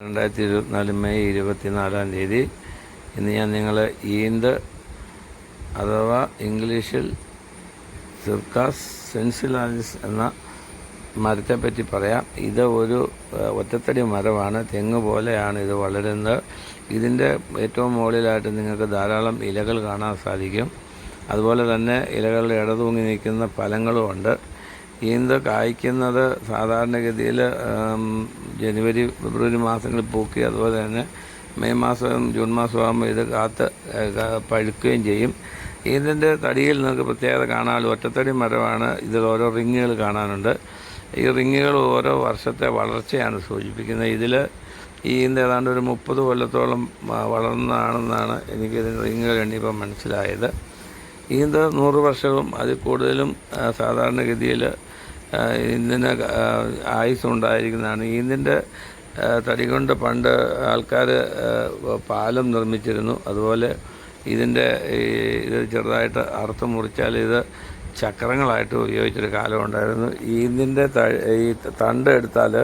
രണ്ടായിരത്തി ഇരുപത്തിനാല് മെയ് ഇരുപത്തിനാലാം തീയതി ഇന്ന് ഞാൻ നിങ്ങളെ ഈന്ത് അഥവാ ഇംഗ്ലീഷിൽ സിർക്കാസ് സെൻസിലാലിസ് എന്ന മരത്തെപ്പറ്റി പറയാം. ഇത് ഒരു ഒറ്റത്തടി മരമാണ്. തെങ്ങ് പോലെയാണ് ഇത് വളരുന്നത്. ഇതിന്റെ ഏറ്റവും മുകളിലായിട്ട് നിങ്ങൾക്ക് ധാരാളം ഇലകൾ കാണാൻ സാധിക്കും. അതുപോലെ തന്നെ ഇലകളുടെ ഇടതൂങ്ങി നിൽക്കുന്ന ഫലങ്ങളുമുണ്ട് ഈന്ത് കായ്ക്കുന്നത് സാധാരണഗതിയിൽ ജനുവരി ഫെബ്രുവരി മാസങ്ങളിൽ പൂക്കി അതുപോലെ തന്നെ മെയ് മാസം ജൂൺ മാസം ആകുമ്പോൾ ഇത് കാത്ത് പഴുക്കുകയും ചെയ്യും. ഈന്തിന്റെ തടിയിൽ നിങ്ങൾക്ക് പ്രത്യേകത കാണാമല്ലോ ഒറ്റത്തടി മരമാണ്. ഇതിൽ ഓരോ റിങ്ങുകൾ കാണാനുണ്ട്. ഈ റിങ്ങുകൾ ഓരോ വർഷത്തെ വളർച്ചയാണ് സൂചിപ്പിക്കുന്നത്. ഇതിൽ ഈ ഈന്ത് ഏതാണ്ട് ഒരു മുപ്പത് കൊല്ലത്തോളം വളർന്നതാണെന്നാണ് എനിക്കിതിന് റിങ്ങുകൾ എണ്ണിയപ്പോൾ മനസ്സിലായത്. ഈന്ത് നൂറ് വർഷവും അതിൽ കൂടുതലും സാധാരണഗതിയിൽ ഇതിന് ആയുസ് ഉണ്ടായിരിക്കുന്നതാണ് ഈന്തിന്റെ തടി കൊണ്ട് പണ്ട് ആൾക്കാർ പാലം നിർമ്മിച്ചിരുന്നു. അതുപോലെ ഇതിന്റെ ഇത് ചെറുതായിട്ട് അർത്ഥം മുറിച്ചാൽ ഇത് ചക്രങ്ങളായിട്ട് ഉപയോഗിച്ചൊരു കാലം ഉണ്ടായിരുന്നു ഈന്തിന്റെ ത ഈ തണ്ട് എടുത്താൽ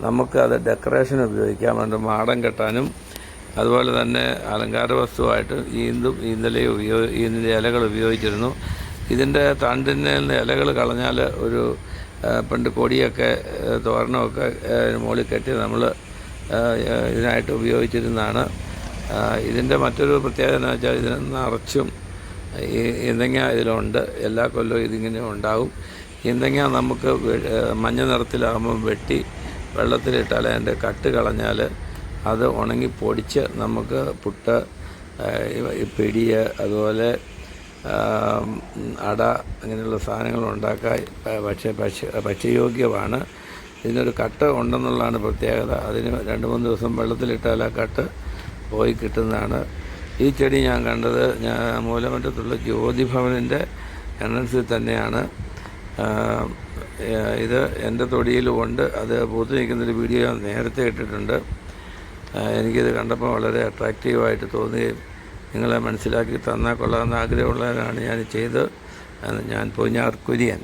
നമുക്ക് അത് ഡെക്കറേഷൻ ഉപയോഗിക്കാൻ വേണ്ടി മാടം കെട്ടാനും. അതുപോലെ തന്നെ അലങ്കാര വസ്തുവായിട്ട് ഈന്തും ഈന്തലയും ഉപയോഗി ഈന്തിന്റെ ഇലകൾ ഉപയോഗിച്ചിരുന്നു. ഇതിന്റെ തണ്ടിന്റെ ഇലകൾ കളഞ്ഞാൽ ഒരു പണ്ട് കൊടിയൊക്കെ തോരണമൊക്കെ മുകളിൽ കെട്ടി നമ്മൾ ഇതിനായിട്ട് ഉപയോഗിച്ചിരുന്നതാണ്. ഇതിന്റെ മറ്റൊരു പ്രത്യേകത എന്ന് വെച്ചാൽ ഇതിന് നിറച്ചും ഈ ഈന്തങ്ങ ഇതിലുണ്ട്. എല്ലാ കൊല്ലവും ഇതിങ്ങനെ ഉണ്ടാവും. ഈന്തങ്ങ നമുക്ക് മഞ്ഞ നിറത്തിലാകുമ്പോൾ വെട്ടി വെള്ളത്തിലിട്ടാൽ അതിന്റെ കട്ട് കളഞ്ഞാൽ അത് ഉണങ്ങി പൊടിച്ച് നമുക്ക് പുട്ട് പിടിയ അതുപോലെ അട അങ്ങനെയുള്ള സാധനങ്ങൾ ഉണ്ടാക്കാൻ പക്ഷേ ഭക്ഷ്യ ഭക്ഷ്യയോഗ്യമാണ് ഇതിനൊരു കട്ട് ഉണ്ടെന്നുള്ളതാണ് പ്രത്യേകത. അതിന് രണ്ട് മൂന്ന് ദിവസം വെള്ളത്തിലിട്ടാൽ ആ കട്ട് പോയി കിട്ടുന്നതാണ്. ഈ ചെടി ഞാൻ കണ്ടത് ഞാൻ മൂലമറ്റത്തുള്ള ജ്യോതിഭവനിന്റെ എൻട്രൻസിൽ തന്നെയാണ്. ഇത് എന്റെ തൊടിയിലുമുണ്ട് അത് പൂത്തു നിൽക്കുന്നൊരു വീഡിയോ നേരത്തെ ഇട്ടിട്ടുണ്ട്. എനിക്കിത് കണ്ടപ്പോൾ വളരെ അട്രാക്റ്റീവായിട്ട് തോന്നുകയും നിങ്ങളെ മനസ്സിലാക്കി തന്നാൽ കൊള്ളാമെന്ന് ആഗ്രഹമുള്ളവരാണ് ഞാൻ ചെയ്ത് ഞാൻ പൂഞ്ഞാർ കുര്യൻ